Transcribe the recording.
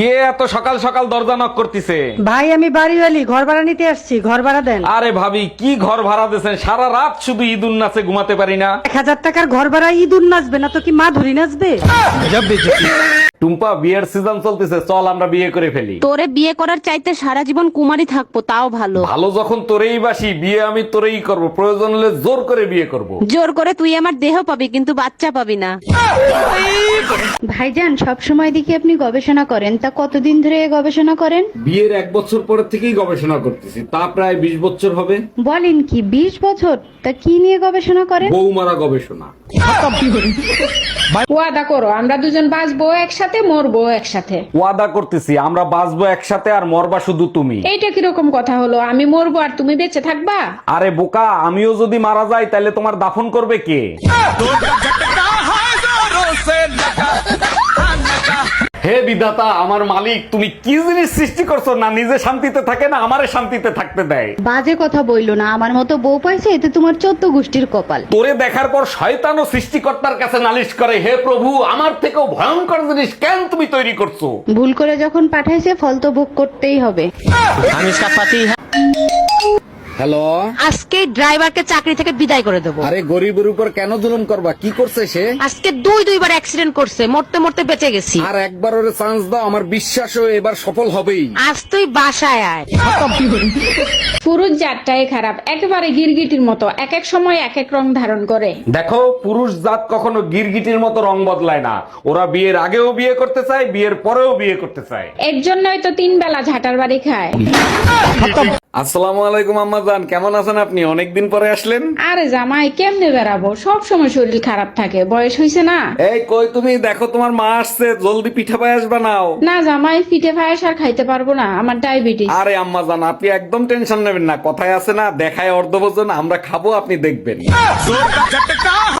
কে এত সকাল সকাল দরজা নক করতেছে? ভাই আমি বাড়িওয়ালি ঘর ভাড়া নিতে আসছি ঘর ভাড়া দেন। আরে ভাবি কি ঘর ভাড়া দিয়েছেন? সারা রাত শুধু ঈদ নাচে ঘুমাতে পারি না। এক হাজার টাকার ঘর ভাড়া ইঁদুর নাচবে না তো কি মা ধরি নাচবে? টুম্পা বিয়ের সিজন চলতেছে চল আমরা বিয়ে করে ফেলি। তোরে বিয়ে করার চাইতে সারা জীবন কুমারী থাকব তাও ভালো। ভালো যখন তোরেই বাসি বিয়ে আমি তোরেই করব। প্রয়োজন হলে জোর করে বিয়ে করব। জোর করে তুই আমার দেহ পাবি কিন্তু বাচ্চা পাবি না। ভাইজান সব সময় দেখি আপনি গবেষণা করেন। তা কতদিন ধরে গবেষণা করেন? বিয়ের এক বছর পরের থেকেই গবেষণা করতেছি। তা প্রায় বিশ বছর হবে। বলেন কি বিশ বছর? তা কি নিয়ে গবেষণা করেন? বৌমারা গবেষণা। ওয়াদা করো আমরা দুজন বাঁচবো একসাথে। মরবো একসাথে। ওয়াদা করতেছি আমরা বাঁচবো একসাথে আর মরবা শুধু তুমি। এইটা কীরকম কথা হলো? আমি মরবো আর তুমি বেঁচে থাকবা? আরে বোকা আমিও যদি মারা যাই তাহলে তোমার দাফন করবে কে? হে বিধাতা আমার মালিক তুমি কি জিনিস সৃষ্টি করছ? না নিজে শান্তিতে থাকে না আমারে শান্তিতে থাকতে দেয়। বাজে কথা বইলো না আমার মতো বউ পাইছে এতে তোমার চোদ্দ গোষ্ঠীর কপাল। তোরে দেখার পর শয়তান ও সৃষ্টিকর্তার কাছে নালিশ করে হে প্রভু আমার থেকেও ভয়ঙ্কর জিনিস কেন তুমি তৈরি করছ? ভুল করে যখন পাঠাইছে ফল তো ভোগ করতেই হবে। হ্যালো? আজকে ড্রাইভারকে চাকরি থেকে বিদায় করে দেবো। আরে গরিবের উপর কেন জুলুম করবা? কি করছে সে? আজকে দুই দুইবার অ্যাক্সিডেন্ট করছে মরতে মরতে বেঁচে গেছি। আর একবার ওরে চান্স দাও আমার বিশ্বাসও এবার সফল হবেই। আজ তুই বাসায় আয়। পুরুষ জাতটাই খারাপ একেবারে গিরগিটির মতো এক এক সময় এক এক রং ধারণ করে। দেখো পুরুষ জাত কখনো গিরগিটির মতো রং বদলায় না। ওরা বিয়ের আগেও বিয়ে করতে চায় বিয়ের পরেও বিয়ে করতে চায়। এর জন্যই তো তিন বেলা ঝাটার বাড়ি খায়। আসসালামু আলাইকুম আম্মা জান কেমন আছেন আপনি? অনেকদিন পরে আসলেন। আরে জামাই কেমনে বেড়াবো? সব সময় শরীর খারাপ থাকে। বয়স হয়েছে না? এই কই তুমি? দেখো তোমার মা আসছে। জলদি পিঠে পায়েস বানাও না জামাই পিঠে পায়েস আর খাইতে পারব না। আমার ডায়াবেটিস। আরে আম্মা জান আপনি একদম টেনশন নেবেন না। কথায় আছে না দেখায় অর্ধ আমরা খাব আপনি দেখবেন।